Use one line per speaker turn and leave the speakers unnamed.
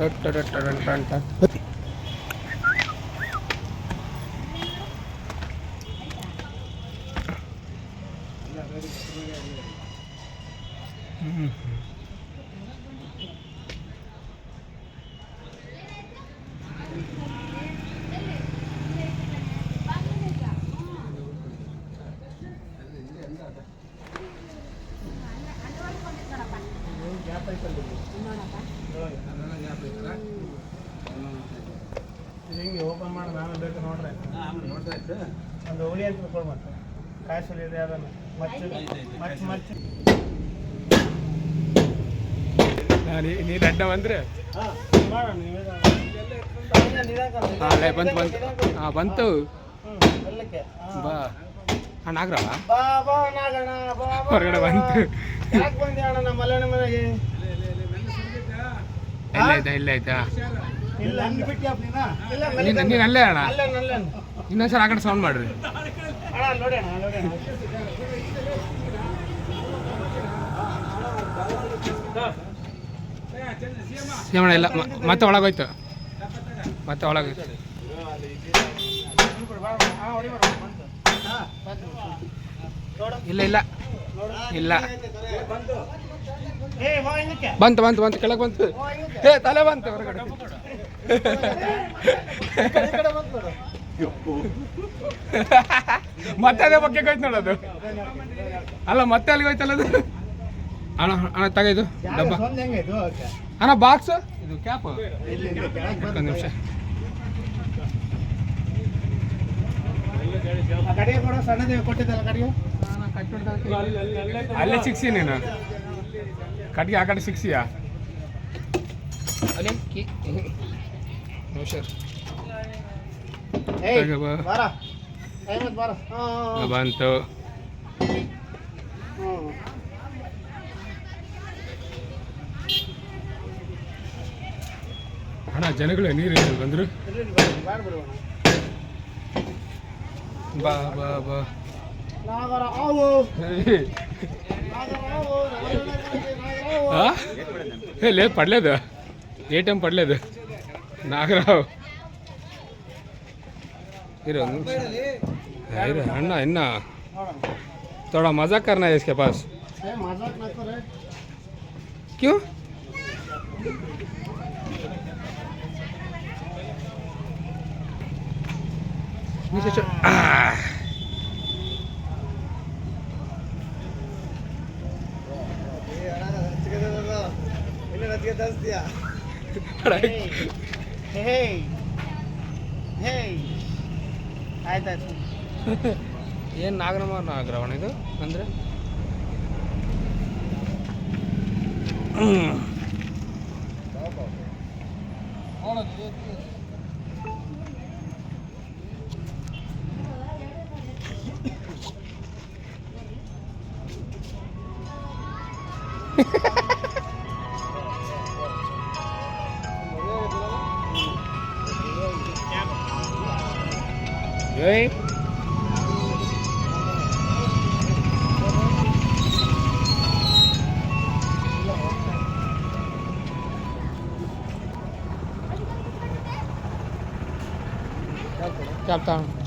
ಇದು ಹಿಂಗೆ ಓಪನ್ ಮಾಡಿ ನಾನು ಬೇಕು ನೋಡ್ರಿ. ಒಂದು ಹುಳಿ ಅಂತ ಕೊಡು ಮತ್ತೆ ಕಾಯಿಸಲು ಇದೆ ಅದನ್ನು ಮಚ್ಚ ಮಚ್ಚ ಮಚ್ಚು
ನೀರು ಅಡ್ಡ ಬಂದ್ರೆ?
ಹಾಂ
ಹಾಂ ಬಂತು. ಬಂತು ಹಾಂ. ಬಂತು
ಹಾಂ.
ಬಾ
ಬಾ ಬಾ
ಹೊರಗಡೆ ಬಂತು.
ಯಾಕೆ ಬಂದೆ ಅಣ್ಣ ನಮ್ಮ ಮಲ್ಲಣ್ಣ ಮನೆಗೆ?
ಆಯ್ತಾ ಇಲ್ಲ ಆಯ್ತಾ? ನೀನು? ನೀನು ಅಲ್ಲೇ ಅಣ್ಣ? ಇನ್ನೊಂದ್ಸಲ ಆ ಕಡೆ ಸೌಂಡ್ ಮಾಡ್ರಿ. ಸೇಮಣ್ಣ ಇಲ್ಲ ಮತ್ತೆ ಒಳಗೋಯ್ತು. ಮತ್ತೆ ಒಳಗೋಯ್ತು. ಇಲ್ಲ ಇಲ್ಲ. ಇಲ್ಲ. ಬಂತು ಬಂತು ಬಂತು ಕೆಳಗೆ ಬಂತು. ಏ ತಲೆ ಬಂತು ಹೊರಗಡೆ. ಮತ್ತೆ ಅದೇ ಬಗ್ಗೆ ಹೋಯ್ತು ನೋಡೋದು ಅಲ್ಲ ಮತ್ತೆ ಅಲ್ಲಿಗೆ ಹೋಯ್ತಲ್ಲ ಅದು? ಅಣ್ಣ ಅಣ್ಣ ತಗೈದು ಡಬ್ಬ. ಅಣ್ಣ ಬಾಕ್ಸ್? ಇದು ಕ್ಯಾಪ್. ಒಂದು ನಿಮಿಷ. ಅಲ್ಲೇ ಸಿಕ್ಸಿ ನೀನು. ಕಟ್ಗೆ ಆ ಕಡೆ ಸಿಕ್ಸಿಯಾ ಅಲ್ಲೇ ಕಿ ಸರ್
ಏಯ್
ತಗೋ ಬಾ.
ಬಾರ ಐವತ್ತು ಬಾರ ಹಾಂ
ಬಂತು
ಹ್ಞೂ
ಅಣ್ಣ ಜನಗಳು ನೀರು ಬಂದರು
ಇಲ್ಲಿ ಬಾರ ಬಾರ ಬಿಡುವ
ಬಾ ಬಾ ಬಾ ఏ లేదు పడలేదు ఏటీఎం పడలేదు నాగరావు అన్న
అన్న
थोड़ा मजाक करना है इसके पास क्यों नीचे আজকে দশ দিয়া
হেই ಹೇಯ್ ಆಯ್ತಾಯ್ತು
ಏನು ನಾಗರಮ ನಾಗರವಣ ಇದು? ಅಂದ್ರೆ? Ha ha ha! Chào Captain.